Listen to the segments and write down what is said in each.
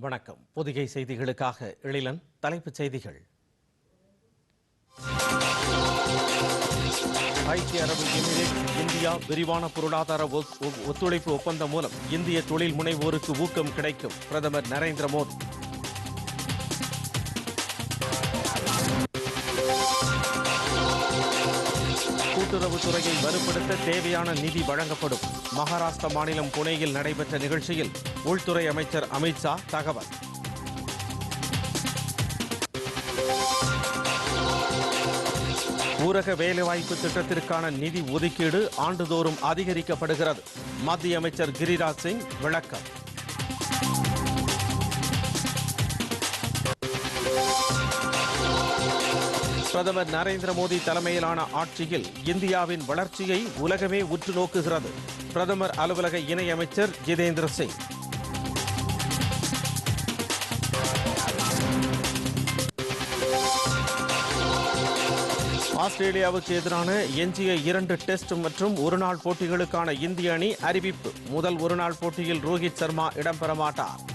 வணக்கம். பொதிகை செய்திகளுக்காக எழிலன் தலைப்புச் செய்திகள். ஐக்கிய அரபு எமிரேட் இந்தியா விரிவான பொருளாதார ஒ- ஒ- ஒத்துழைப்பு ஒப்பந்தம் மூலம் இந்திய தொழில் முனைவோருக்கு ஊக்கம் கிடைக்கும். பிரதமர் நரேந்திர மோடி. கூட்டுறவுத்துறையை வலுப்படுத்த தேவையான நிதி வழங்கப்படும். மகாராஷ்டிரா மாநிலம் புனேயில் நடைபெற்ற நிகழ்ச்சியில் உள்துறை அமைச்சர் அமித்ஷா தகவல். ஊரக வேலைவாய்ப்பு திட்டத்திற்கான நிதி ஒதுக்கீடு ஆண்டுதோறும் அதிகரிக்கப்படுகிறது. மத்திய அமைச்சர் கிரிராஜ் சிங் விளக்கம். பிரதமர் நரேந்திர மோடி தலைமையிலான ஆட்சியில் இந்தியாவின் வளர்ச்சியை உலகமே உற்று நோக்குகிறது. பிரதமர் அலுவலக இணையமைச்சர் ஜிதேந்திர சிங். ஆஸ்திரேலியாவுக்கு எதிரான எஞ்சிய இரண்டு டெஸ்ட் மற்றும் ஒருநாள் போட்டிகளுக்கான இந்திய அணி அறிவிப்பு. முதல் ஒருநாள் போட்டியில் ரோஹித் சர்மா இடம்பெற மாட்டார்.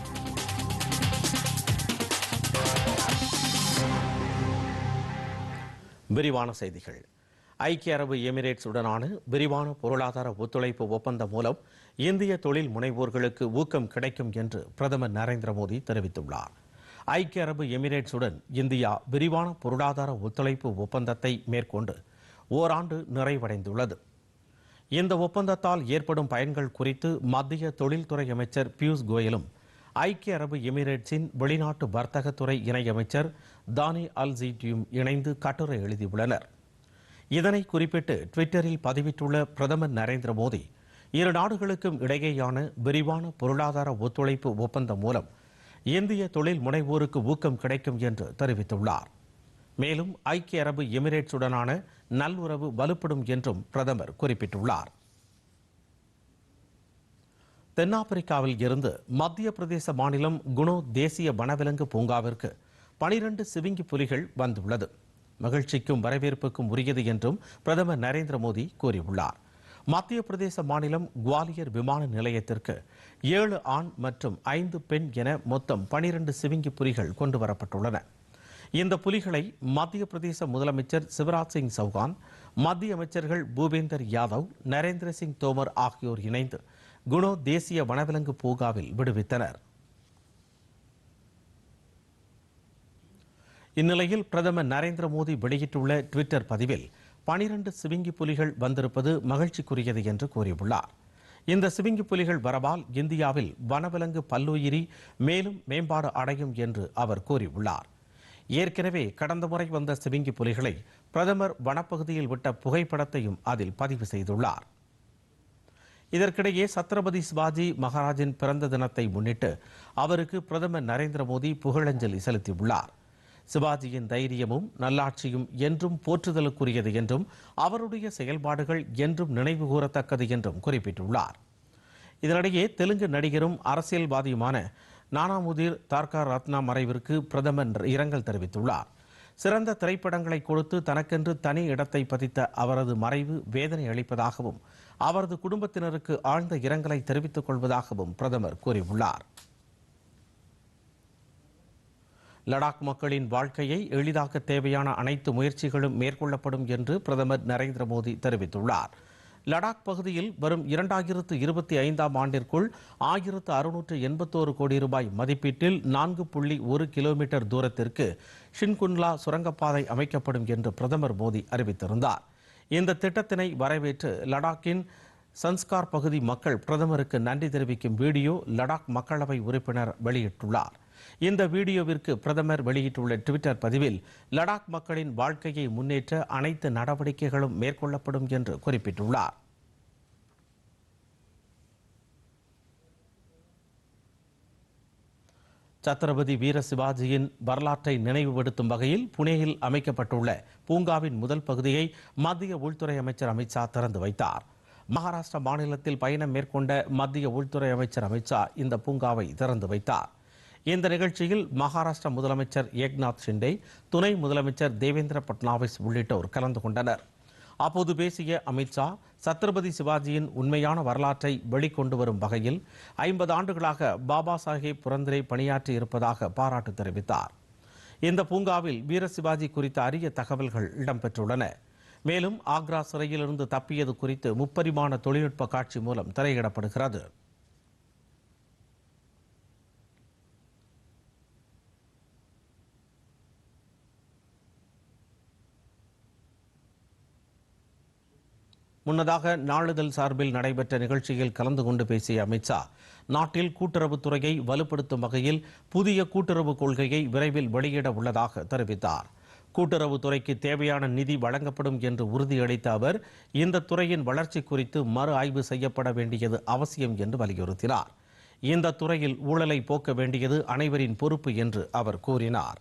விரிவான செய்திகள். ஐக்கிய அரபு எமிரேட்ஸ் உடனான விரிவான பொருளாதார ஒத்துழைப்பு ஒப்பந்தம் மூலம் இந்திய தொழில் முனைவோர்களுக்கு ஊக்கம் கிடைக்கும் என்று பிரதமர் நரேந்திர மோடி தெரிவித்துள்ளார். ஐக்கிய அரபு எமிரேட்ஸுடன் இந்தியா விரிவான பொருளாதார ஒத்துழைப்பு ஒப்பந்தத்தை மேற்கொண்டு ஓராண்டு நிறைவடைந்துள்ளது. இந்த ஒப்பந்தத்தால் ஏற்படும் பயன்கள் குறித்து மத்திய தொழில்துறை அமைச்சர் பியூஷ் கோயலும் ஐக்கிய அரபு எமிரேட்ஸின் வெளிநாட்டு வர்த்தகத்துறை இணையமைச்சர் தானி அல் ஜீட்டியும் இணைந்து கட்டுரை எழுதியுள்ளனர். இதனை குறிப்பிட்டு ட்விட்டரில் பதிவிட்டுள்ள பிரதமர் நரேந்திர மோடி இரு நாடுகளுக்கும் இடையேயான விரிவான பொருளாதார ஒத்துழைப்பு ஒப்பந்தம் மூலம் இந்திய தொழில் முனைவோருக்கு ஊக்கம் கிடைக்கும் என்று தெரிவித்துள்ளார். மேலும் ஐக்கிய அரபு எமிரேட்ஸுடனான நல்லுறவு வலுப்படும் என்றும் பிரதமர் குறிப்பிட்டுள்ளார். தென்னாப்பிரிக்காவில் இருந்து மத்திய பிரதேச மாநிலம் குணோ தேசிய வனவிலங்கு பூங்காவிற்கு பனிரண்டு சிவிங்கி புலிகள் வந்துள்ளது. மகிழ்ச்சிக்கும் வரவேற்புக்கும் உரியது என்றும் பிரதமர் நரேந்திர மோடி கூறியுள்ளார். மத்திய பிரதேச மாநிலம் குவாலியர் விமான நிலையத்திற்கு ஏழு ஆண் மற்றும் ஐந்து பெண் என மொத்தம் பனிரண்டு சிவிங்கி புலிகள் கொண்டு வரப்பட்டுள்ளன. இந்த புலிகளை மத்திய பிரதேச முதலமைச்சர் சிவராஜ் சிங் சௌகான் மத்திய அமைச்சர்கள் பூபேந்தர் யாதவ் நரேந்திர சிங் தோமர் ஆகியோர் இணைந்து குணோ தேசிய வனவிலங்கு பூங்காவில் விடுவித்தனர். இந்நிலையில் பிரதமர் நரேந்திர மோடி வெளியிட்டுள்ள ட்விட்டர் பதிவில் பனிரண்டு சிவிங்கி புலிகள் வந்திருப்பது மகிழ்ச்சிக்குரியது என்று கூறியுள்ளார். இந்த சிவிங்கி புலிகள் வரவால் இந்தியாவில் வனவிலங்கு பல்லுயிரி மேலும் மேம்பாடு அடையும் என்று அவர் கூறியுள்ளார். ஏற்கனவே கடந்த முறை வந்த சிவிங்கி புலிகளை பிரதமர் வனப்பகுதியில் விட்ட புகைப்படத்தையும் அதில் பதிவு செய்துள்ளார். இதற்கிடையே சத்ரபதி சிவாஜி மகாராஜின் பிறந்த தினத்தை முன்னிட்டு அவருக்கு பிரதமர் நரேந்திர மோடி புகழஞ்சலி செலுத்தியுள்ளார். சிவாஜியின் தைரியமும் நல்லாட்சியும் என்றும் போற்றுதலுக்குரியது என்றும் அவருடைய செயல்பாடுகள் என்றும் நினைவு கூறத்தக்கது என்றும் குறிப்பிட்டுள்ளார். இதனிடையே தெலுங்கு நடிகரும் அரசியல்வாதியுமான நானாமுதிர் தார்கா ரத்னா மறைவிற்கு பிரதமர் இரங்கல் தெரிவித்துள்ளார். சிறந்த திரைப்படங்களை கொடுத்து தனக்கென்று தனி இடத்தை பதித்த அவரது மறைவு வேதனை அளிப்பதாகவும் அவரது குடும்பத்தினருக்கு ஆழ்ந்த இரங்கலை தெரிவித்துக் கொள்வதாகவும் பிரதமர் கூறியுள்ளார். லடாக் மக்களின் வாழ்க்கையை எளிதாக்க தேவையான அனைத்து முயற்சிகளும் மேற்கொள்ளப்படும் என்று பிரதமர் நரேந்திர மோடி தெரிவித்துள்ளார். லடாக் பகுதியில் வரும் இரண்டாயிரத்து இருபத்தி ஐந்தாம் ஆண்டிற்குள் ஆயிரத்து அறுநூற்று எண்பத்தோரு கோடி ரூபாய் மதிப்பீட்டில் நான்கு புள்ளி ஒரு கிலோமீட்டர் தூரத்திற்கு ஷின்குன்லா சுரங்கப்பாதை அமைக்கப்படும் என்று பிரதமர் மோடி அறிவித்திருந்தார். இந்த திட்டத்தினை வரவேற்று லடாக்கின் சன்ஸ்கார் பகுதி மக்கள் பிரதமருக்கு நன்றி தெரிவிக்கும் வீடியோ லடாக் மக்களவை உறுப்பினர் வெளியிட்டுள்ளார். இந்த வீடியோவிற்கு பிரதமர் வெளியிட்டுள்ள ட்விட்டர் பதிவில் லடாக் மக்களின் வாழ்க்கையை முன்னேற்ற அனைத்து நடவடிக்கைகளும் மேற்கொள்ளப்படும் என்று குறிப்பிட்டுள்ளார். சத்ரபதி வீர சிவாஜியின் வரலாற்றை நினைவுபடுத்தும் வகையில் புனேயில் அமைக்கப்பட்டுள்ள பூங்காவின் முதல் பகுதியை மத்திய உள்துறை அமைச்சர் அமித்ஷா திறந்து வைத்தார். மகாராஷ்டிரா மாநிலத்தில் பயணம் மேற்கொண்ட மத்திய உள்துறை அமைச்சர் அமித்ஷா இந்த பூங்காவை திறந்து வைத்தார். இந்த நிகழ்ச்சியில் மகாராஷ்டிர முதலமைச்சர் ஏக்நாத் ஷிண்டே துணை முதலமைச்சர் தேவேந்திர பட்னாவிஸ் உள்ளிட்டோர் கலந்து கொண்டனர். அப்போது பேசிய அமித்ஷா சத்ரபதி சிவாஜியின் உண்மையான வரலாற்றை வெளிக்கொண்டு வரும் வகையில் ஐம்பது ஆண்டுகளாக பாபா சாஹேப் புரந்தரே பணியாற்றி இருப்பதாக பாராட்டு தெரிவித்தார். இந்த பூங்காவில் வீர சிவாஜி குறித்த அரிய தகவல்கள் இடம்பெற்றுள்ளன. மேலும் ஆக்ரா சிறையிலிருந்து தப்பியது குறித்து முப்பரிமாண தொழில்நுட்ப காட்சி மூலம் திரையிடப்படுகிறது. முன்னதாக நாளிதழ் சார்பில் நடைபெற்ற நிகழ்ச்சியில் கலந்து கொண்டு பேசிய அமித்ஷா நாட்டில் கூட்டுறவுத்துறையை வலுப்படுத்தும் வகையில் புதிய கூட்டுறவு கொள்கையை விரைவில் வெளியிட உள்ளதாக தெரிவித்தார். கூட்டுறவுத்துறைக்கு தேவையான நிதி வழங்கப்படும் என்று உறுதியளித்த அவர் இந்த துறையின் வளர்ச்சி குறித்து மறு ஆய்வு செய்யப்பட வேண்டியது அவசியம் என்று வலியுறுத்தினார். இந்த துறையில் ஊழலை போக்க வேண்டியது அனைவரின் பொறுப்பு என்று அவர் கூறினார்.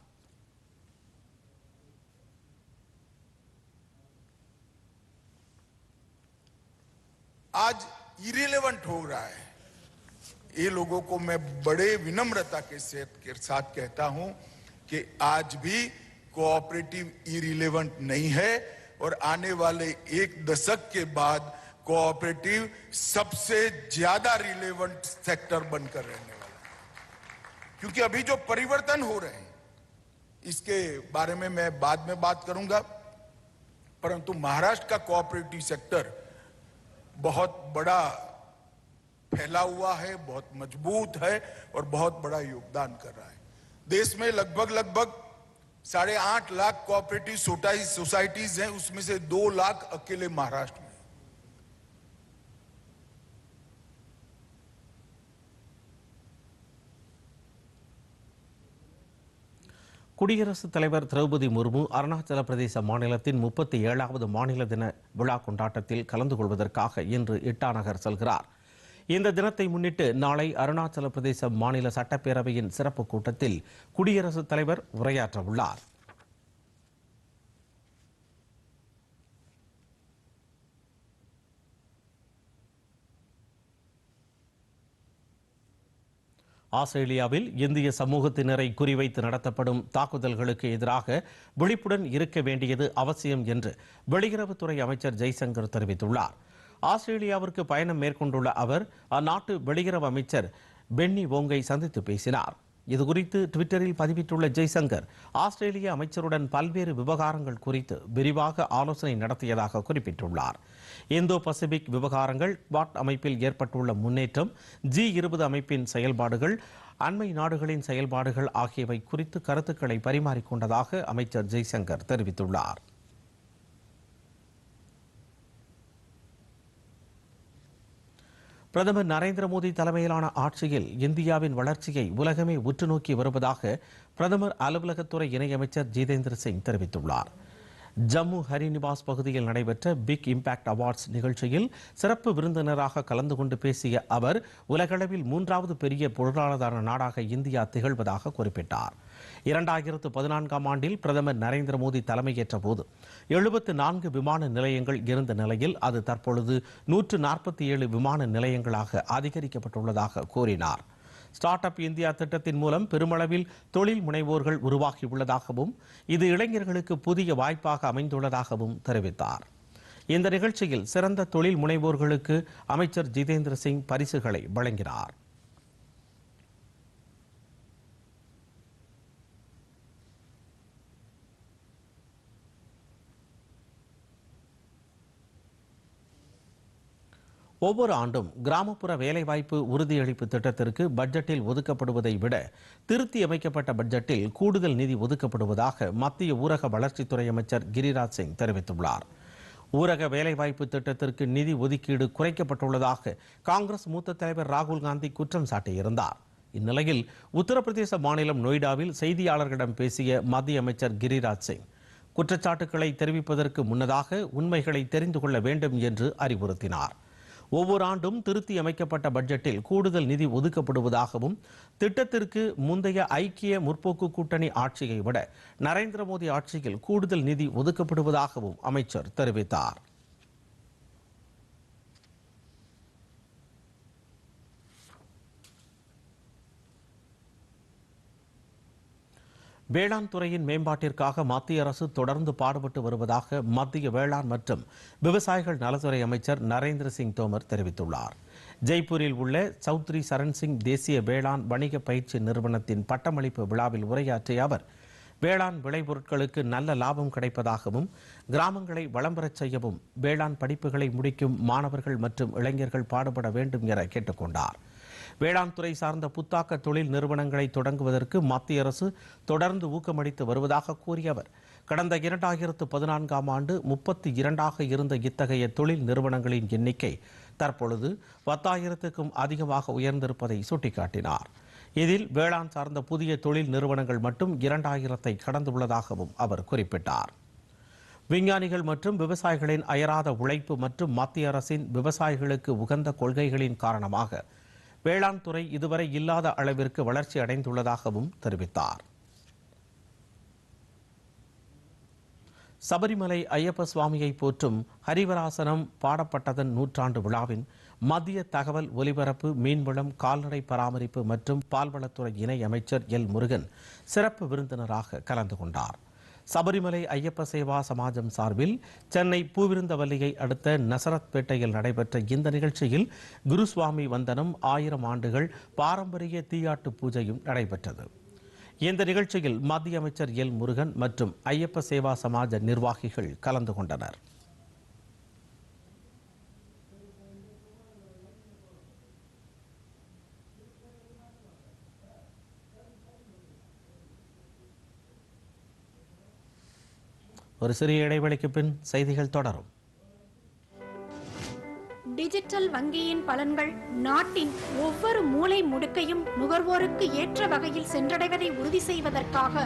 आज इरिलेवेंट हो रहा है। ये लोगों को मैं बड़े विनम्रता के साथ कहता हूँ कि आज भी कोऑपरेटिव इरिलेवेंट नहीं है और आने वाले एक दशक के बाद कोऑपरेटिव सबसे ज़्यादा रिलेवेंट सेक्टर बनकर रहने वाला है। क्योंकि अभी जो परिवर्तन हो रहे हैं, इसके बारे में मैं बाद में बात करूँगा, परंतु महाराष्ट्र का कोऑपरेटिव सेक्टर बहुत बड़ा फैला हुआ है, बहुत मज़बूत है और बहुत बड़ा योगदान कर रहा है। देश में लगभग लगभग साढ़े आठ लाख कोऑपरेटिव सोसाइटीज हैं, उसमें से दो लाख अकेले महाराष्ट्र குடியரசுத் தலைவர் திரௌபதி முர்மு அருணாச்சல பிரதேச மாநிலத்தின் முப்பத்தி ஏழாவது மாநில தின விழா கொண்டாட்டத்தில் கலந்து கொள்வதற்காக இன்று இட்டாநகர் செல்கிறார். இந்த தினத்தை முன்னிட்டு நாளை அருணாச்சல பிரதேச மாநில சட்டப்பேரவையின் சிறப்பு கூட்டத்தில் குடியரசுத் தலைவர் உரையாற்ற ஆஸ்திரேலியாவில் இந்திய சமூகத்தினரை குறிவைத்து நடத்தப்படும் தாக்குதல்களுக்கு எதிராக விழிப்புடன் இருக்க வேண்டியது அவசியம் என்று வெளியுறவுத்துறை அமைச்சர் ஜெய்சங்கர் தெரிவித்துள்ளார். ஆஸ்திரேலியாவிற்கு பயணம் மேற்கொண்டுள்ள அவர் அந்நாட்டு வெளியுறவு அமைச்சர் பென்னி ஓங்கை சந்தித்து பேசினார். இதுகுறித்து ட்விட்டரில் பதிவிட்டுள்ள ஜெய்சங்கர் ஆஸ்திரேலிய அமைச்சருடன் பல்வேறு விவகாரங்கள் குறித்து விரிவாக ஆலோசனை நடத்தியதாக குறிப்பிட்டுள்ளார். இந்தோ பசிபிக் விவகாரங்கள் குவாட் அமைப்பில் ஏற்பட்டுள்ள முன்னேற்றம் ஜி இருபது அமைப்பின் செயல்பாடுகள் அண்மை நாடுகளின் செயல்பாடுகள் ஆகியவை குறித்து கருத்துக்களை பரிமாறிக்கொண்டதாக அமைச்சர் ஜெய்சங்கர் தெரிவித்துள்ளார். பிரதமர் நரேந்திர மோடி தலைமையிலான ஆட்சியில் இந்தியாவின் வளர்ச்சியை உலகமே உற்று நோக்கி வருவதாக பிரதமர் அலுவலகத்துறை இணையமைச்சர் ஜிதேந்திர சிங் தெரிவித்துள்ளார். ஜம்மு ஹரிநிவாஸ் பகுதியில் நடைபெற்ற பிக் இம்பாக்ட் அவார்ட்ஸ் நிகழ்ச்சியில் சிறப்பு விருந்தினராக கலந்து கொண்டு பேசிய அவர் உலகளவில் மூன்றாவது பெரிய பொருளாதார நாடாக இந்தியா திகழ்வதாக குறிப்பிட்டார். இரண்டாயிரத்து பதினான்காம் ஆண்டில் பிரதமர் நரேந்திர மோடி தலைமையேற்ற போது எழுபத்து நான்கு விமான நிலையங்கள் இருந்த நிலையில் அது தற்பொழுது நூற்று நாற்பத்தி ஏழு விமான நிலையங்களாக அதிகரிக்கப்பட்டுள்ளதாக கூறினார். ஸ்டார்ட் அப் இந்தியா திட்டத்தின் மூலம் பெருமளவில் தொழில் முனைவோர்கள் உருவாகியுள்ளதாகவும் இது இளைஞர்களுக்கு புதிய வாய்ப்பாக அமைந்துள்ளதாகவும் தெரிவித்தார். இந்த நிகழ்ச்சியில் சிறந்த தொழில் முனைவோர்களுக்கு அமைச்சர் ஜிதேந்திர சிங் பரிசுகளை வழங்கினார். ஒவ்வொரு ஆண்டும் கிராமப்புற வேலைவாய்ப்பு உறுதியளிப்பு திட்டத்திற்கு பட்ஜெட்டில் ஒதுக்கப்படுவதை விட திருத்தி அமைக்கப்பட்ட பட்ஜெட்டில் கூடுதல் நிதி ஒதுக்கப்படுவதாக மத்திய ஊரக வளர்ச்சித்துறை அமைச்சர் கிரிராஜ் சிங் தெரிவித்துள்ளார். ஊரக வேலைவாய்ப்பு திட்டத்திற்கு நிதி ஒதுக்கீடு குறைக்கப்பட்டுள்ளதாக காங்கிரஸ் மூத்த தலைவர் ராகுல் காந்தி குற்றம் சாட்டியிருந்தார். இந்நிலையில் உத்தரப்பிரதேச மாநிலம் நொய்டாவில் செய்தியாளர்களிடம் பேசிய மத்திய அமைச்சர் கிரிராஜ் சிங் குற்றச்சாட்டுக்களை தெரிவிப்பதற்கு முன்னதாக உண்மைகளை தெரிந்து கொள்ள வேண்டும் என்று அறிவுறுத்தினார். ஒவ்வொரு ஆண்டும் திருத்தி அமைக்கப்பட்ட பட்ஜெட்டில் கூடுதல் நிதி ஒதுக்கப்படுவதாகவும் திட்டத்திற்கு முந்தைய ஐக்கிய முற்போக்கு கூட்டணி ஆட்சியை விட நரேந்திர மோடி ஆட்சியில் கூடுதல் நிதி ஒதுக்கப்படுவதாகவும் அமைச்சர் தெரிவித்தார். வேளாண் துறையின் மேம்பாட்டிற்காக மத்திய அரசு தொடர்ந்து பாடுபட்டு வருவதாக மத்திய வேளாண் மற்றும் விவசாயிகள் நலத்துறை அமைச்சர் நரேந்திர சிங் தோமர் தெரிவித்துள்ளார். ஜெய்ப்பூரில் உள்ள சௌத்ரி சரண் சிங் தேசிய வேளாண் வணிக பயிற்சி நிறுவனத்தின் பட்டமளிப்பு விழாவில் உரையாற்றிய அவர் வேளாண் விளைபொருட்களுக்கு நல்ல லாபம் கிடைப்பதாகவும் கிராமங்களை வளம்பரச் செய்யவும் வேளாண் படிப்புகளை முடிக்கும் மாணவர்கள் மற்றும் இளைஞர்கள் பாடுபட வேண்டும் என கேட்டுக்கொண்டார். வேளாண் துறை சார்ந்த புத்தாக்க தொழில் நிறுவனங்களை தொடங்குவதற்கு மத்திய அரசு தொடர்ந்து ஊக்கமளித்து வருவதாக கூறிய அவர். கடந்த இரண்டாயிரத்து பதினான்காம் ஆண்டு முப்பத்தி இரண்டாக இருந்த இத்தகைய தொழில் நிறுவனங்களின் எண்ணிக்கை தற்பொழுது பத்தாயிரத்துக்கும் அதிகமாக உயர்ந்திருப்பதை சுட்டிக்காட்டினார். இதில் வேளாண் சார்ந்த புதிய தொழில் நிறுவனங்கள் மட்டும் இரண்டாயிரத்தை கடந்துள்ளதாகவும் அவர் குறிப்பிட்டார். விஞ்ஞானிகள் மற்றும் விவசாயிகளின் அயராத உழைப்பு மற்றும் மத்திய அரசின் விவசாயிகளுக்கு உகந்த கொள்கைகளின் காரணமாக வேளாண் துறை இதுவரை இல்லாத அளவிற்கு வளர்ச்சி அடைந்துள்ளதாகவும் தெரிவித்தார். சபரிமலை ஐயப்ப சுவாமியை போற்றும் ஹரிவராசனம் பாடப்பட்டதன் நூற்றாண்டு விழாவின் மத்திய தகவல் ஒலிபரப்பு மீன்வளம் கால்நடை பராமரிப்பு மற்றும் பால்வளத்துறை இணை அமைச்சர் எல் முருகன் சிறப்பு விருந்தினராக கலந்து கொண்டார். சபரிமலை ஐயப்ப சேவா சமாஜம் சார்பில் சென்னை பூவிருந்தவல்லியை அடுத்த நசரத்பேட்டையில் நடைபெற்ற இந்த நிகழ்ச்சியில் குருசுவாமி வந்தனம் ஆயிரம் ஆண்டுகள் பாரம்பரிய தீயாட்டு பூஜையும் நடைபெற்றது. இந்த நிகழ்ச்சியில் மத்திய அமைச்சர் எல் முருகன் மற்றும் ஐயப்ப சேவா சமாஜ நிர்வாகிகள் கலந்து கொண்டனர். ஒரு சிறிய இடைவெளிக்கு பின் செய்திகள் தொடரும். டிஜிட்டல் வங்கியின் பலன்கள் நாட்டின் ஒவ்வொரு மூலை முடுக்கையும் நுகர்வோருக்கு ஏற்ற வகையில் சென்றடைவதை உறுதி செய்வதற்காக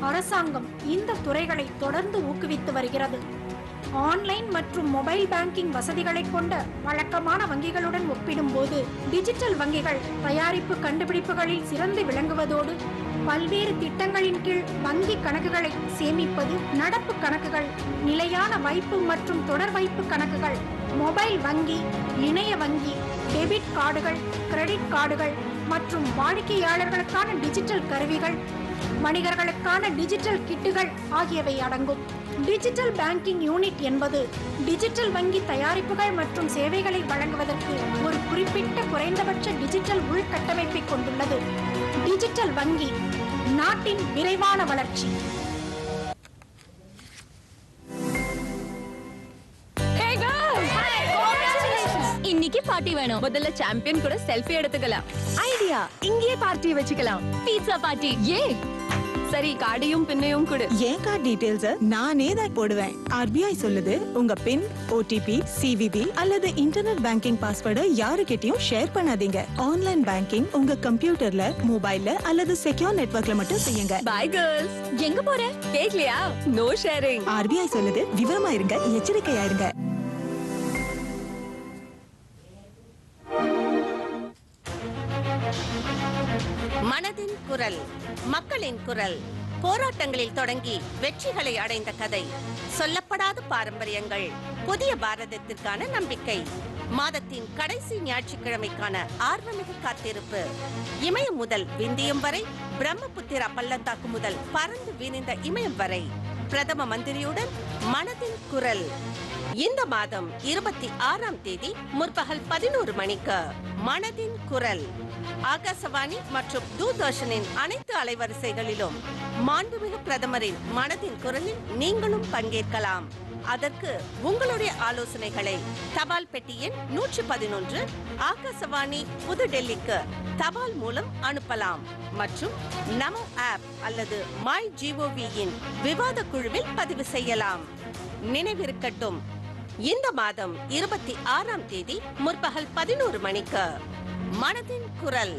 அரசாங்கம் இந்த துறைகளை தொடர்ந்து ஊக்குவித்து வருகிறது. ஆன்லைன் மற்றும் மொபைல் பேங்கிங் வசதிகளை கொண்ட வழக்கமான வங்கிகளுடன் ஒப்பிடும்போது டிஜிட்டல் வங்கிகள் தயாரிப்பு கண்டுபிடிப்புகளில் சிறந்து விளங்குவதோடு பல்வேறு திட்டங்களின் கீழ் வங்கி கணக்குகளை சேமிப்பது நடப்பு கணக்குகள் நிலையான வைப்பு மற்றும் தொடர் வைப்பு கணக்குகள் மொபைல் வங்கி இணைய வங்கி டெபிட் கார்டுகள் கிரெடிட் கார்டுகள் மற்றும் வாடிக்கையாளர்களுக்கான டிஜிட்டல் கருவிகள் வணிகர்களுக்கான டிஜிட்டல் கிட்டுகள் ஆகியவை அடங்கும். டிஜிட்டல் பேங்கிங் யூனிட் என்பது டிஜிட்டல் வங்கி தயாரிப்புகள் மற்றும் சேவைகளை வழங்குவதற்கு ஒரு குறிப்பிட்ட குறைந்தபட்ச டிஜிட்டல் உள்கட்டமைப்பை கொண்டுள்ளது. டிஜிட்டல் வங்கி நாட்டின் விரைவான வளர்ச்சி. இன்னைக்கு பார்ட்டி வேணும். முதல்ல சாம்பியன் கூட செல்ஃபி எடுத்துக்கலாம். ஐடியா இங்கேயே பார்ட்டி வச்சுக்கலாம். பீட்சா பார்ட்டி ஏ சரி கார்டையும் பின்னையும் கொடு. என் கார்டு டீடைல்ஸ் நானே தான் போடுவேன். ஆர்பிஐ சொல்லுது உங்க பின் ஓடிபி சிவிவி அல்லது இன்டர்நெட் பேங்கிங் பாஸ்வேர்டு யாருக்கிட்டயும் ஷேர் பண்ணாதீங்க. ஆன்லைன் பேங்கிங் உங்க கம்ப்யூட்டர்ல மொபைல்ல அல்லது செக்யூர் நெட்வொர்க்ல மட்டும் செய்யுங்க. பை கேர்ள்ஸ் எங்க போற? கேக்கலையா? நோ ஷேரிங் ஆர்பிஐ சொல்லுது விவரமா இருங்க எச்சரிக்கையா இருங்க மனதின் குரல். மக்களின் குரல். போராட்டங்களில் தொடங்கி வெற்றிகளை அடைந்த கதை. சொல்லப்படாத பாரம்பரியங்கள். புதிய பாரதத்திற்கான நம்பிக்கை. மாதத்தின் கடைசி ஞாயிற்றுக்கிழமைக்கான ஆர்வமிகு காத்திருப்பு. இமயம் முதல் விந்தியம் வரை பிரம்மபுத்திரா பள்ளத்தாக்கு முதல் பறந்து வீணிந்த இமயம் வரை. பிரதம மந்திரியுடன் மனதின் குரல். இந்த மாதம் இருபத்தி ஆறாம் தேதி முற்பகல் பதினோரு மணிக்கு மனதின் குரல். ஆகாசவாணி மற்றும் தூர்தர்ஷனின் அனைத்து அலைவரிசைகளிலும் மாண்புமிகு பிரதமரின் மனதின் குரலில் நீங்களும் பங்கேற்கலாம். அதற்கு உங்களுடைய ஆலோசனைகளை தபால் பெட்டி எண் நூற்றி பதினொன்று ஆகாசவாணி புதுடெல்லிக்கு தபால் மூலம் அனுப்பலாம். மற்றும் நமோ ஆப் அல்லது மை ஜிஓவியின் விவாத குழுவில் பதிவு செய்யலாம். நினைவிருக்கட்டும் இந்த மாதம் இருபத்தி ஆறாம் தேதி முற்பகல் பதினோரு மணிக்கு மனதின் குரல்.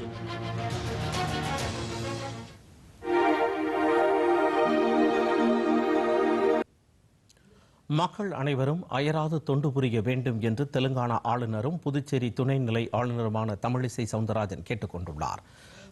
மக்கள் அனைவரும் அயராது தொண்டு புரிய வேண்டும் என்று தெலுங்கானா ஆளுநரும் புதுச்சேரி துணைநிலை ஆளுநருமான தமிழிசை சவுந்தரராஜன் கேட்டுக்கொண்டுள்ளார்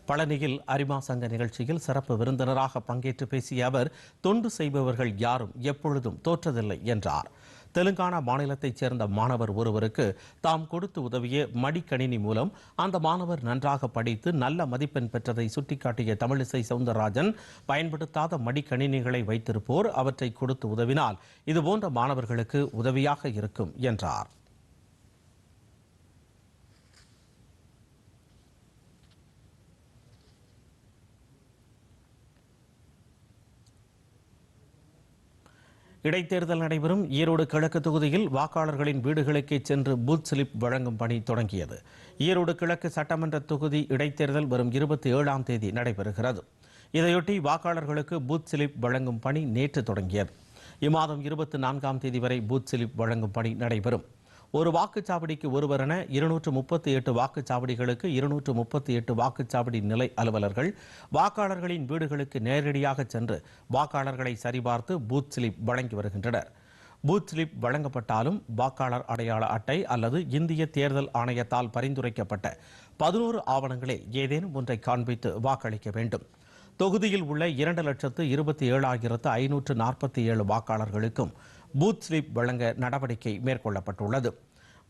பழனியில் அரிமா சங்க நிகழ்ச்சியில் சிறப்பு விருந்தினராக பங்கேற்று பேசிய அவர் தொண்டு செய்பவர்கள் யாரும் எப்பொழுதும் தோற்றதில்லை என்றார். தெலுங்கானா மாநிலத்தைச் சேர்ந்த மாணவர் ஒருவருக்கு தாம் கொடுத்து உதவிய மடிக்கணினி மூலம் அந்த மாணவர் நன்றாக படித்து நல்ல மதிப்பெண் பெற்றதை சுட்டிக்காட்டிய தமிழிசை சவுந்தரராஜன் பயன்படுத்தாத மடிக்கணினிகளை வைத்திருப்போர் அவற்றை கொடுத்து உதவினால் இதுபோன்ற மாணவர்களுக்கு உதவியாக இருக்கும் என்றார். இடைத்தேர்தல் நடைபெறும் ஈரோடு கிழக்கு தொகுதியில் வாக்காளர்களின் வீடுகளுக்கே சென்று பூத் ஸ்லிப் வழங்கும் பணி தொடங்கியது. ஈரோடு கிழக்கு சட்டமன்ற தொகுதி இடைத்தேர்தல் வரும் இருபத்தி ஏழாம் தேதி நடைபெறுகிறது. இதையொட்டி வாக்காளர்களுக்கு பூத் ஸ்லிப் வழங்கும் பணி நேற்று தொடங்கியது. இம்மாதம் இருபத்தி நான்காம் தேதி வரை பூத் ஸ்லிப் வழங்கும் பணி நடைபெறும். ஒரு வாக்குச்சாவடிக்கு ஒருவர் என இருநூற்று முப்பத்தி எட்டு வாக்குச்சாவடிகளுக்கு இருநூற்று முப்பத்தி எட்டு வாக்குச்சாவடி நிலை அலுவலர்கள் வாக்காளர்களின் வீடுகளுக்கு நேரடியாக சென்று வாக்காளர்களை சரிபார்த்து பூத் ஸ்லிப் வழங்கி வருகின்றனர். பூத் ஸ்லிப் வழங்கப்பட்டாலும் வாக்காளர் அடையாள அட்டை அல்லது இந்திய தேர்தல் ஆணையத்தால் பரிந்துரைக்கப்பட்ட பதினோரு ஆவணங்களில் ஏதேனும் ஒன்றை காண்பித்து வாக்களிக்க வேண்டும். தொகுதியில் உள்ள இரண்டு லட்சத்து இருபத்தி ஏழாயிரத்து ஐநூற்று நாற்பத்தி ஏழு வாக்காளர்களுக்கும் பூத் ஸ்லிப் வழங்க நடவடிக்கை மேற்கொள்ளப்பட்டுள்ளது.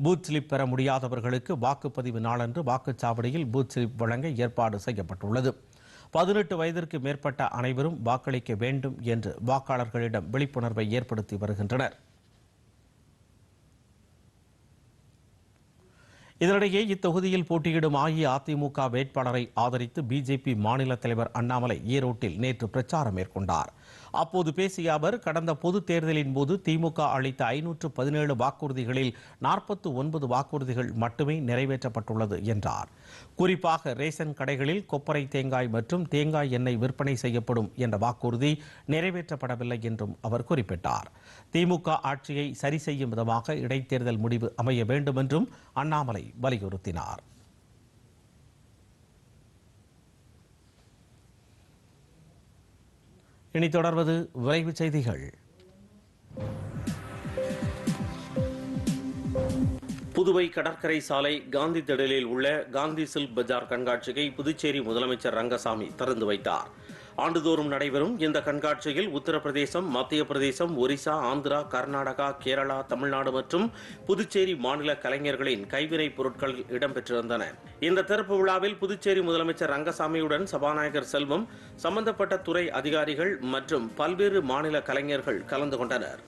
பூத் ஸ்லிப் பெற முடியாதவர்களுக்கு வாக்குப்பதிவு நாளன்று வாக்குச்சாவடியில் பூத் ஸ்லிப் வழங்க ஏற்பாடு செய்யப்பட்டுள்ளது. பதினெட்டு வயதிற்கு மேற்பட்ட அனைவரும் வாக்களிக்க வேண்டும் என்று வாக்காளர்களிடம் விழிப்புணர்வை ஏற்படுத்தி வருகின்றனர். இதனிடையே இத்தொகுதியில் போட்டியிடும் அஇஅதிமுக வேட்பாளரை ஆதரித்து பிஜேபி மாநில தலைவர் அண்ணாமலை ஈரோட்டில் நேற்று பிரச்சாரம் மேற்கொண்டார். அப்போது பேசிய அவர் கடந்த பொது தேர்தலின் போது திமுக அளித்த ஐநூற்று பதினேழு வாக்குறுதிகளில் நாற்பத்து ஒன்பது வாக்குறுதிகள் மட்டுமே நிறைவேற்றப்பட்டுள்ளது என்றார். குறிப்பாக ரேஷன் கடைகளில் கொப்பரை தேங்காய் மற்றும் தேங்காய் எண்ணெய் விற்பனை செய்யப்படும் என்ற வாக்குறுதி நிறைவேற்றப்படவில்லை என்றும் அவர் குறிப்பிட்டார். திமுக ஆட்சியை சரி செய்யும் விதமாக இடைத்தேர்தல் முடிவு அமைய வேண்டும் என்றும் அண்ணாமலை வலியுறுத்தினார். இனி தொடர்வது விரைவு செய்திகள். புதுவை கடற்கரை சாலை காந்தி திடலில் உள்ள காந்தி சில்க் பஜார் கண்காட்சியை புதுச்சேரி முதலமைச்சர் ரங்கசாமி திறந்து வைத்தார். ஆண்டுதோறும் நடைபெறும் இந்த கண்காட்சியில் உத்தரப்பிரதேசம் மத்திய பிரதேசம் ஒரிசா ஆந்திரா கர்நாடகா கேரளா தமிழ்நாடு மற்றும் புதுச்சேரி மாநில கலைஞர்களின் கைவினைப் பொருட்கள் இடம்பெற்றிருந்தன. இந்த திறப்பு விழாவில் புதுச்சேரி முதலமைச்சர் ரங்கசாமியுடன் சபாநாயகர் செல்வம் சம்பந்தப்பட்ட துறை அதிகாரிகள் மற்றும் பல்வேறு மாநில கலைஞர்கள் கலந்து கொண்டனர்.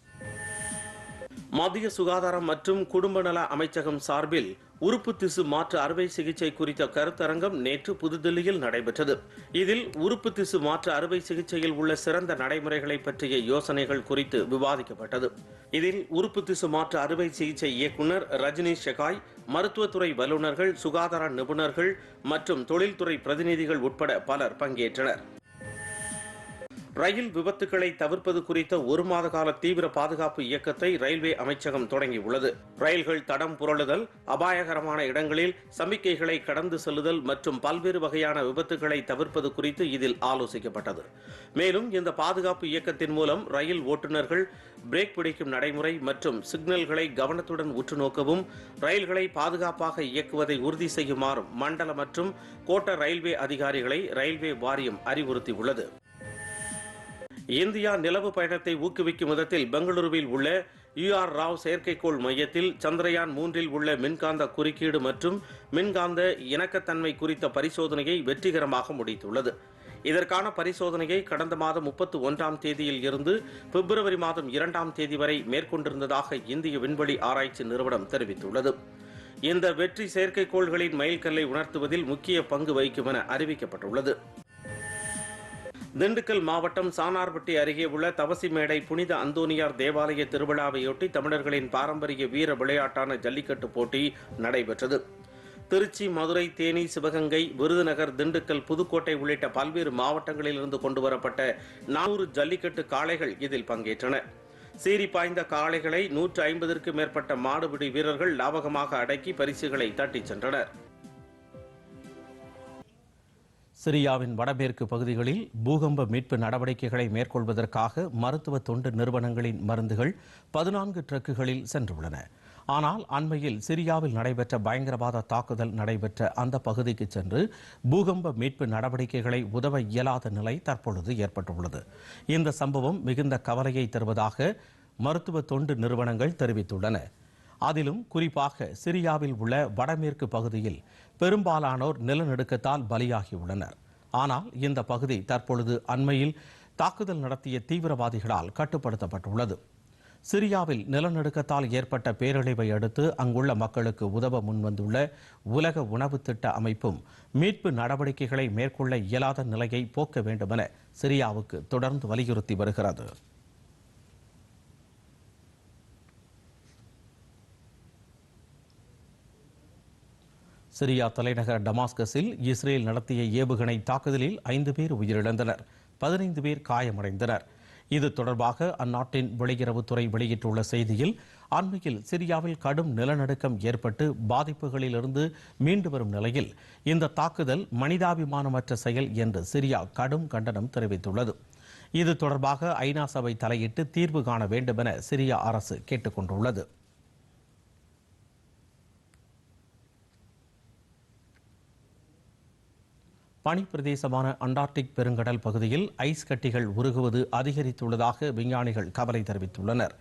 மத்திய சுகாதாரம் மற்றும் குடும்ப நல அமைச்சகம் சார்பில் உறுப்பு திசு மாற்று அறுவை சிகிச்சை குறித்த கருத்தரங்கம் நேற்று புதுதில்லியில் நடைபெற்றது. இதில் உறுப்பு திசு மாற்று அறுவை சிகிச்சையில் உள்ள சிறந்த நடைமுறைகளை பற்றிய யோசனைகள் குறித்து விவாதிக்கப்பட்டது. இதில் உறுப்பு திசு மாற்று அறுவை சிகிச்சை இயக்குனர் ரஜினி ஷெகாய் மருத்துவத்துறை வல்லுநர்கள் சுகாதார நிபுணர்கள் மற்றும் தொழில்துறை பிரதிநிதிகள் உட்பட பலர் பங்கேற்றனர். ரயில் விபத்துகளை தவிர்ப்பது குறித்த ஒரு மாத கால தீவிர பாதுகாப்பு இயக்கத்தை ரயில்வே அமைச்சகம் தொடங்கியுள்ளது. ரயில்கள் தடம் புரளுதல் அபாயகரமான இடங்களில் சமிக்கைகளை கடந்து செல்லுதல் மற்றும் பல்வேறு வகையான விபத்துகளை தவிர்ப்பது குறித்து இதில் ஆலோசிக்கப்பட்டது. மேலும் இந்த பாதுகாப்பு இயக்கத்தின் மூலம் ரயில் ஓட்டுநர்கள் பிரேக் பிடிக்கும் நடைமுறை மற்றும் சிக்னல்களை கவனத்துடன் உற்று நோக்கவும் ரயில்களை பாதுகாப்பாக இயக்குவதை உறுதி செய்யுமாறும் மண்டல மற்றும் கோட்ட ரயில்வே அதிகாரிகளை ரயில்வே வாரியம் அறிவுறுத்தியுள்ளது. இந்தியா நிலவு பயணத்தை ஊக்குவிக்கும் விதத்தில் பெங்களூருவில் உள்ள யுஆர் ராவ் செயற்கைக்கோள் மையத்தில் சந்திரயான் மூன்றில் உள்ள மின்காந்த குறுக்கீடு மற்றும் மின்காந்த இணக்கத்தன்மை குறித்த பரிசோதனையை வெற்றிகரமாக முடித்துள்ளது. இதற்கான பரிசோதனையை கடந்த மாதம் முப்பத்தி ஒன்றாம் தேதியில் இருந்து பிப்ரவரி மாதம் இரண்டாம் தேதி வரை மேற்கொண்டிருந்ததாக இந்திய விண்வெளி ஆராய்ச்சி நிறுவனம் தெரிவித்துள்ளது. இந்த வெற்றி செயற்கைக்கோள்களின் மைல்கல்லை உணர்த்துவதில் முக்கிய பங்கு வகிக்கும் என அறிவிக்கப்பட்டுள்ளது. திண்டுக்கல் மாவட்டம் சானார்பட்டி அருகே உள்ள தவசிமேடை புனித அந்தோனியார் தேவாலய திருவிழாவையொட்டி தமிழர்களின் பாரம்பரிய வீர விளையாட்டான ஜல்லிக்கட்டு போட்டி நடைபெற்றது. திருச்சி மதுரை தேனி சிவகங்கை விருதுநகர் திண்டுக்கல் புதுக்கோட்டை உள்ளிட்ட பல்வேறு மாவட்டங்களிலிருந்து கொண்டு வரப்பட்ட நானூறு ஜல்லிக்கட்டு காளைகள் இதில் பங்கேற்றன. சீறி பாய்ந்த காளைகளை நூற்று ஐம்பதற்கு மேற்பட்ட மாடுபிடி வீரர்கள் லாபகமாக அடக்கி பரிசுகளை தட்டிச் சென்றனர். சிரியாவின் வடமேற்கு பகுதிகளில் பூகம்ப மீட்பு நடவடிக்கைகளை மேற்கொள்வதற்காக மருத்துவ தொண்டு நிறுவனங்களின் மருந்துகள் பதினான்கு ட்ரக்குகளில் சென்றுள்ளன. ஆனால் அண்மையில் சிரியாவில் நடைபெற்ற பயங்கரவாத தாக்குதல் நடைபெற்ற அந்த பகுதிக்கு சென்று பூகம்ப மீட்பு நடவடிக்கைகளை உதவ இயலாத நிலை தற்பொழுது ஏற்பட்டுள்ளது. இந்த சம்பவம் மிகுந்த கவலையை தருவதாக மருத்துவ தொண்டு நிறுவனங்கள் தெரிவித்துள்ளன. அதிலும் குறிப்பாக சிரியாவில் உள்ள வடமேற்கு பகுதியில் பெரும்பாலானோர் நிலநடுக்கத்தால் பலியாகியுள்ளனர். ஆனால் இந்த பகுதி தற்பொழுது அண்மையில் தாக்குதல் நடத்திய தீவிரவாதிகளால் கட்டுப்படுத்தப்பட்டுள்ளது. சிரியாவில் நிலநடுக்கத்தால் ஏற்பட்ட பேரழிவை அடுத்து அங்குள்ள மக்களுக்கு உதவ முன்வந்துள்ள உலக உணவு திட்ட அமைப்பும் மீட்பு நடவடிக்கைகளை மேற்கொள்ள இயலாத நிலையை போக்க வேண்டுமென சிரியாவுக்கு தொடர்ந்து வலியுறுத்தி வருகிறது. சிரியா தலைநகர் டமாஸ்கஸில் இஸ்ரேல் நடத்திய ஏவுகணை தாக்குதலில் ஐந்து பேர் உயிரிழந்தனர் பதினைந்து பேர் காயமடைந்தனர். இது தொடர்பாக அந்நாட்டின் வெளியுறவுத்துறை வெளியிட்டுள்ள செய்தியில் அண்மையில் சிரியாவில் கடும் நிலநடுக்கம் ஏற்பட்டு பாதிப்புகளிலிருந்து மீண்டு வரும் நிலையில் இந்த தாக்குதல் மனிதாபிமானமற்ற செயல் என்று சிரியா கடும் கண்டனம் தெரிவித்துள்ளது. இது தொடர்பாக ஐநா சபை தலையிட்டு தீர்வு காண வேண்டுமென சிரியா அரசு கேட்டுக்கொண்டுள்ளது. பனிப்பிரதேசமான அண்டார்டிக் பெருங்கடல் பகுதியில் ஐஸ் கட்டிகள் உருகுவது அதிகரித்துள்ளதாக விஞ்ஞானிகள் கவலை தெரிவித்துள்ளனர்.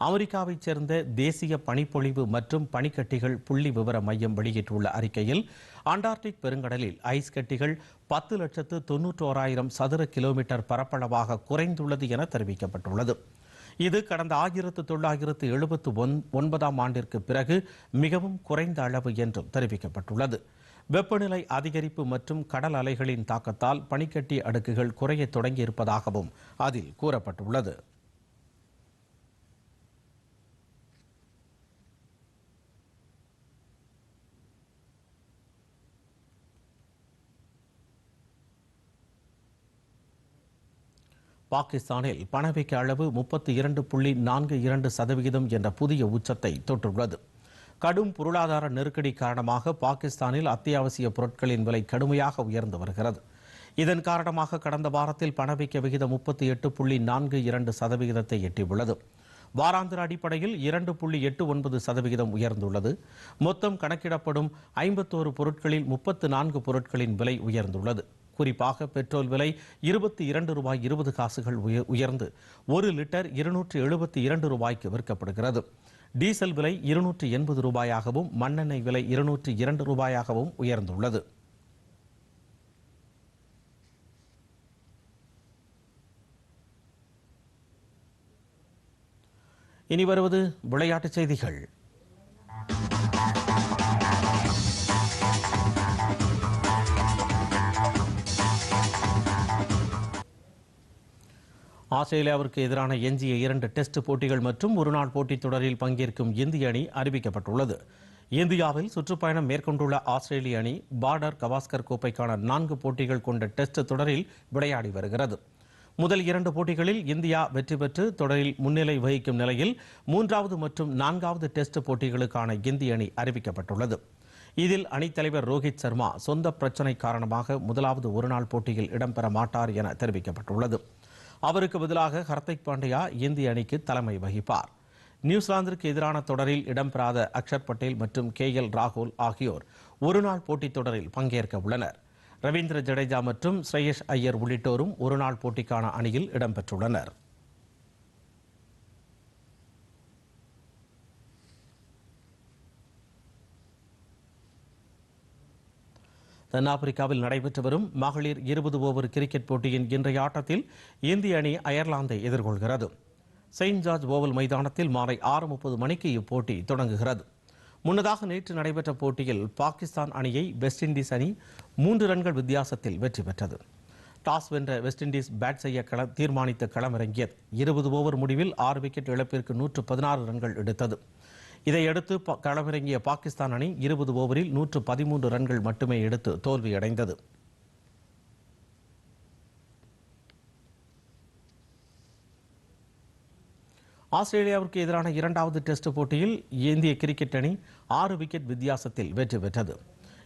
அமெரிக்காவைச் சேர்ந்த தேசிய பனிப்பொழிவு மற்றும் பனிக்கட்டிகள் புள்ளி விவர மையம் வெளியிட்டுள்ள அறிக்கையில் அண்டார்டிக் பெருங்கடலில் ஐஸ் கட்டிகள் பத்து லட்சத்து தொன்னூற்றோராயிரம் சதுர கிலோமீட்டர் பரப்பளவாக குறைந்துள்ளது என தெரிவிக்கப்பட்டுள்ளது. இது கடந்த ஆயிரத்து தொள்ளாயிரத்து எழுபத்து ஒன் ஒன்பதாம் ஆண்டிற்கு பிறகு மிகவும் குறைந்த அளவு என்றும் தெரிவிக்கப்பட்டுள்ளது. வெப்பநிலை அதிகரிப்பு மற்றும் கடல் அலைகளின் தாக்கத்தால் பனிக்கட்டி அடுக்குகள் குறைய தொடங்கியிருப்பதாகவும் அதில் கூறப்பட்டுள்ளது. பாகிஸ்தானில் பணவீக்க அளவு முப்பத்தி இரண்டு புள்ளி நான்கு இரண்டு சதவிகிதம் என்ற புதிய உச்சத்தை தொட்டுள்ளது கடும் பொருளாதார நெருக்கடி காரணமாக பாகிஸ்தானில் அத்தியாவசிய பொருட்களின் விலை கடுமையாக உயர்ந்து வருகிறது. இதன் காரணமாக கடந்த வாரத்தில் பணவீக்க விகிதம் முப்பத்தி எட்டு புள்ளி நான்கு இரண்டு சதவிகிதத்தை எட்டியுள்ளது. வாராந்திர அடிப்படையில் இரண்டு புள்ளி எட்டு ஒன்பது சதவிகிதம் உயர்ந்துள்ளது. மொத்தம் கணக்கிடப்படும் ஐம்பத்தோரு பொருட்களில் முப்பத்து நான்கு பொருட்களின் விலை உயர்ந்துள்ளது. குறிப்பாக பெட்ரோல் விலை இருபத்தி இரண்டு ரூபாய் இருபது காசுகள் உய- உயர்ந்து ஒரு லிட்டர் இருநூற்று எழுபத்தி இரண்டு ரூபாய்க்கு விற்கப்படுகிறது. டீசல் விலை இருநூற்று எண்பது ரூபாயாகவும் மண்ணெண்ணெய் விலை இருநூற்று இரண்டு ரூபாயாகவும் உயர்ந்துள்ளது. இனி வருவது விளையாட்டுச் செய்திகள். ஆஸ்திரேலியாவிற்கு எதிரான எஞ்சிய இரண்டு டெஸ்ட் போட்டிகள் மற்றும் ஒருநாள் போட்டித் தொடரில் பங்கேற்கும் இந்திய அணி அறிவிக்கப்பட்டுள்ளது. இந்தியாவில் சுற்றுப்பயணம் மேற்கொண்டுள்ள ஆஸ்திரேலிய அணி பார்டர் கவாஸ்கர் கோப்பைக்கான நான்கு போட்டிகள் கொண்ட டெஸ்ட் தொடரில் விளையாடி வருகிறது. முதல் இரண்டு போட்டிகளில் இந்தியா வெற்றி பெற்று தொடரில் முன்னிலை வகிக்கும் நிலையில் மூன்றாவது மற்றும் நான்காவது டெஸ்ட் போட்டிகளுக்கான இந்திய அணி அறிவிக்கப்பட்டுள்ளது. இதில் அணித்தலைவர் ரோஹித் சர்மா சொந்த பிரச்சனை காரணமாக முதலாவது ஒருநாள் போட்டியில் இடம்பெற மாட்டார் என தெரிவிக்கப்பட்டுள்ளது. அவருக்கு பதிலாக ஹர்திக் பாண்டியா இந்திய அணிக்கு தலைமை வகிப்பார். நியூசிலாந்திற்கு எதிரான தொடரில் இடம்பெறாத அக்ஷர் பட்டேல் மற்றும் கே எல் ராகுல் ஆகியோர் ஒருநாள் போட்டித் தொடரில் பங்கேற்க உள்ளனர். ரவீந்திர ஜடேஜா மற்றும் ஸ்ரேயஸ் ஐயர் உள்ளிட்டோரும் ஒருநாள் போட்டிக்கான அணியில் இடம்பெற்றுள்ளனர். தென்னாப்பிரிக்காவில் நடைபெற்று வரும் மகளிர் இருபது ஓவர் கிரிக்கெட் போட்டியின் இன்றைய ஆட்டத்தில் இந்திய அணி அயர்லாந்தை எதிர்கொள்கிறது. செயின்ட் ஜார்ஜ் ஓவல் மைதானத்தில் மாலை ஆறு முப்பது மணிக்கு இப்போட்டி தொடங்குகிறது. முன்னதாக நேற்று நடைபெற்ற போட்டியில் பாகிஸ்தான் அணியை வெஸ்ட் இண்டீஸ் அணி மூன்று ரன்கள் வித்தியாசத்தில் வெற்றி பெற்றது. டாஸ் வென்ற வெஸ்ட் இண்டீஸ் பேட் செய்ய கள தீர்மானித்த களமிறங்கியது. இருபது ஓவர் முடிவில் ஆறு விக்கெட் இழப்பிற்கு நூற்று பதினாறு ரன்கள் எடுத்தது. இதையடுத்து ப- களமிறங்கிய பாகிஸ்தான் அணி இருபது ஓவரில் நூற்று பதிமூன்று ரன்கள் மட்டுமே எடுத்து தோல்வியடைந்தது. ஆஸ்திரேலியாவிற்கு எதிரான இரண்டாவது டெஸ்ட் போட்டியில் இந்திய கிரிக்கெட் அணி ஆறு விக்கெட் வித்தியாசத்தில் வெற்றி பெற்றது.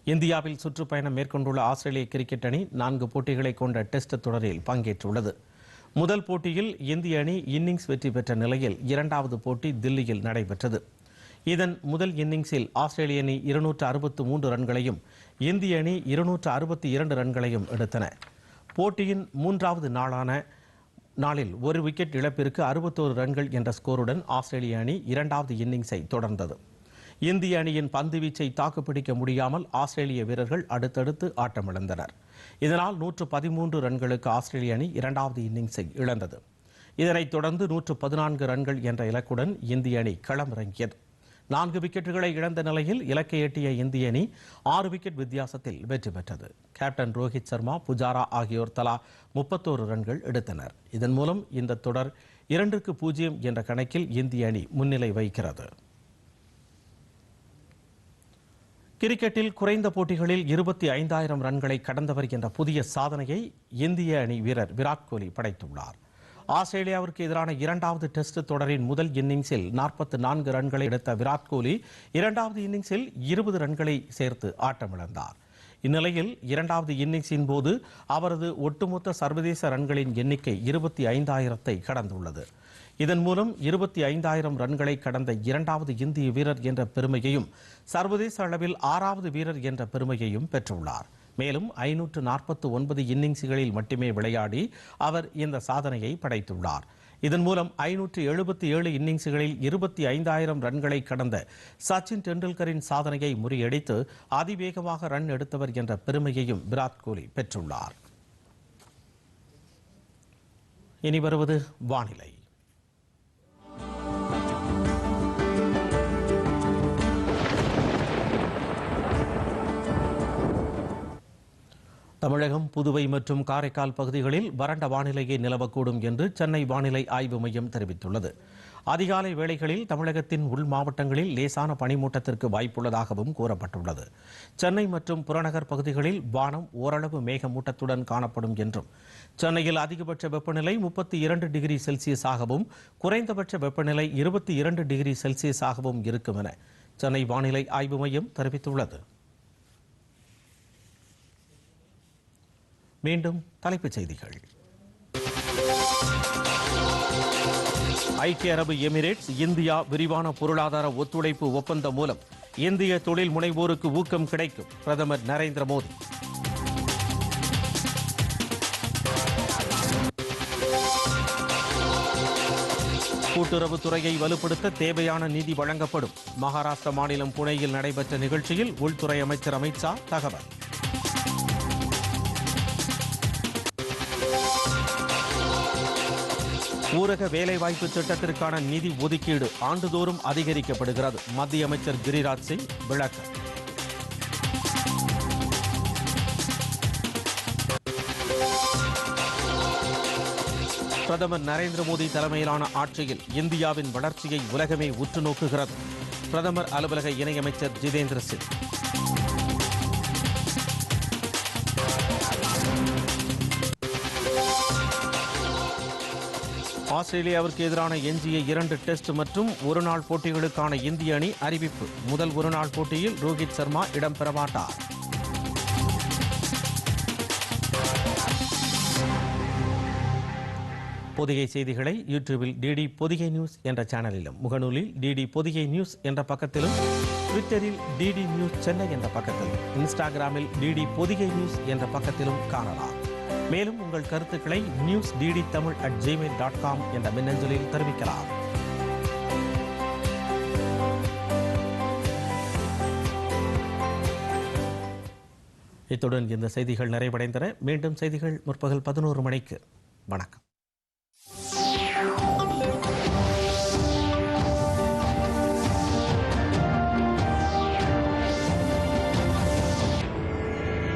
இந்தியாவில் சுற்றுப்பயணம் மேற்கொண்டுள்ள ஆஸ்திரேலிய கிரிக்கெட் அணி நான்கு போட்டிகளை கொண்ட டெஸ்ட் தொடரில் பங்கேற்றுள்ளது. முதல் போட்டியில் இந்திய அணி இன்னிங்ஸ் வெற்றி பெற்ற நிலையில் இரண்டாவது போட்டி தில்லியில் நடைபெற்றது. இதன் முதல் இன்னிங்ஸில் ஆஸ்திரேலிய அணி இருநூற்று அறுபத்து மூன்று ரன்களையும் இந்திய அணி இருநூற்று அறுபத்தி இரண்டு ரன்களையும் எடுத்தன. போட்டியின் மூன்றாவது நாளான நாளில் ஒரு விக்கெட் இழப்பிற்கு அறுபத்தோரு ரன்கள் என்ற ஸ்கோருடன் ஆஸ்திரேலிய அணி இரண்டாவது இன்னிங்ஸை தொடர்ந்தது. இந்திய அணியின் பந்து வீச்சை தாக்குப்பிடிக்க முடியாமல் ஆஸ்திரேலிய வீரர்கள் அடுத்தடுத்து ஆட்டமிழந்தனர். இதனால் நூற்று பதிமூன்று ரன்களுக்கு ஆஸ்திரேலிய அணி இரண்டாவது இன்னிங்ஸை இழந்தது. இதனைத் தொடர்ந்து நூற்று பதினான்கு ரன்கள் என்ற இலக்குடன் இந்திய அணி களமிறங்கியது. நான்கு விக்கெட்டுகளை இழந்த நிலையில் இலக்கை எட்டிய இந்திய அணி ஆறு விக்கெட் வித்தியாசத்தில் வெற்றி பெற்றது. கேப்டன் ரோஹித் சர்மா புஜாரா ஆகியோர் தலா முப்பத்தோரு ரன்கள் எடுத்தனர். இதன் மூலம் இந்த தொடர் இரண்டுக்கு பூஜ்ஜியம் என்ற கணக்கில் இந்திய அணி முன்னிலை வகிக்கிறது. கிரிக்கெட்டில் குறைந்த போட்டிகளில் இருபத்தி ஐந்தாயிரம் ரன்களை கடந்தவர் என்ற புதிய சாதனையை இந்திய அணி வீரர் விராட் கோலி படைத்துள்ளார். ஆஸ்திரேலியாவிற்கு எதிரான இரண்டாவது டெஸ்ட் தொடரின் முதல் இன்னிங்ஸில் நாற்பத்தி நான்கு ரன்களை எடுத்த விராட் கோலி இரண்டாவது இன்னிங்ஸில் இருபது ரன்களை சேர்த்து ஆட்டமிழந்தார். இந்நிலையில் இரண்டாவது இன்னிங்ஸின் போது அவரது ஒட்டுமொத்த சர்வதேச ரன்களின் எண்ணிக்கை இருபத்தி ஐந்தாயிரத்தை கடந்துள்ளது. இதன் மூலம் இருபத்தி ஐந்தாயிரம் ரன்களை கடந்த இரண்டாவது இந்திய வீரர் என்ற பெருமையையும் சர்வதேச அளவில் ஆறாவது வீரர் என்ற பெருமையையும் பெற்றுள்ளார். மேலும் ஐநூற்று நாற்பத்து ஒன்பது இன்னிங்ஸ்களில் மட்டுமே விளையாடி அவர் இந்த சாதனையை படைத்துள்ளார். இதன் மூலம் ஐநூற்று எழுபத்தி ஏழு இன்னிங்ஸ்களில் இருபத்தி ஐந்தாயிரம் ரன்களை கடந்த சச்சின் டெண்டுல்கரின் சாதனையை முறியடித்து அதிவேகமாக ரன் எடுத்தவர் என்ற பெருமையையும் விராட் கோலி பெற்றுள்ளார். இனி வருவது வானிலை. தமிழகம் புதுவை மற்றும் காரைக்கால் பகுதிகளில் வறண்ட வானிலையே நிலவக்கூடும் என்று சென்னை வானிலை ஆய்வு மையம் தெரிவித்துள்ளது. அதிகாலை வேளைகளில் தமிழகத்தின் உள் மாவட்டங்களில் லேசான பனிமூட்டத்திற்கு வாய்ப்புள்ளதாகவும் கூறப்பட்டுள்ளது. சென்னை மற்றும் புறநகர் பகுதிகளில் வானம் ஓரளவு மேகமூட்டத்துடன் காணப்படும் என்றும் சென்னையில் அதிகபட்ச வெப்பநிலை முப்பத்தி இரண்டு டிகிரி செல்சியஸாகவும் குறைந்தபட்ச வெப்பநிலை இருபத்தி இரண்டு டிகிரி செல்சியஸாகவும் இருக்கும் என சென்னை வானிலை ஆய்வு மையம் தெரிவித்துள்ளது. மீண்டும் தலைப்புச் செய்திகள். ஐக்கிய அரபு எமிரேட்ஸ் இந்தியா விரிவான பொருளாதார ஒத்துழைப்பு ஒப்பந்தம் மூலம் இந்திய தொழில் முனைவோருக்கு ஊக்கம் கிடைக்கும் பிரதமர் நரேந்திர மோடி. கூட்டுறவுத்துறையை வலுப்படுத்த தேவையான நிதி வழங்கப்படும். மகாராஷ்டிர மாநிலம் புனேயில் நடைபெற்ற நிகழ்ச்சியில் உள்துறை அமைச்சர் அமித்ஷா தகவல். ஊரக வேலைவாய்ப்பு திட்டத்திற்கான நிதி ஒதுக்கீடு ஆண்டுதோறும் அதிகரிக்கப்படுகிறது. மத்திய அமைச்சர் கிரிராஜ் சிங் விளக்கம். பிரதமர் நரேந்திர மோடி தலைமையிலான ஆட்சியில் இந்தியாவின் வளர்ச்சியை உலகமே உற்று நோக்குகிறது. பிரதமர் அலுவலக இணையமைச்சர் ஜிதேந்திர சிங். ஆஸ்திரேலியாவிற்கு எதிரான எஞ்சிய இரண்டு டெஸ்ட் மற்றும் ஒருநாள் போட்டிகளுக்கான இந்திய அணி அறிவிப்பு. முதல் ஒருநாள் போட்டியில் ரோஹித் சர்மா இடம்பெற மாட்டார் பொதிகை செய்திகளை யூடியூபில் டிடி பொதிகை நியூஸ் என்ற சேனலிலும் முகநூலில் டிடி பொதிகை நியூஸ் என்ற பக்கத்திலும் ட்விட்டரில் டிடி நியூஸ் சென்னை என்ற பக்கத்திலும் இன்ஸ்டாகிராமில் டிடி பொதிகை நியூஸ் என்ற பக்கத்திலும் காணலாம். மேலும் உங்கள் கருத்துக்களை news DD Tamil at Gmail dot com என்ற மின்னஞ்சலில் தெரிவிக்கலாம். இத்துடன் இந்த செய்திகள் நிறைவடைந்தன. மீண்டும் செய்திகள் முற்பகல் பதினோரு மணிக்கு. வணக்கம்.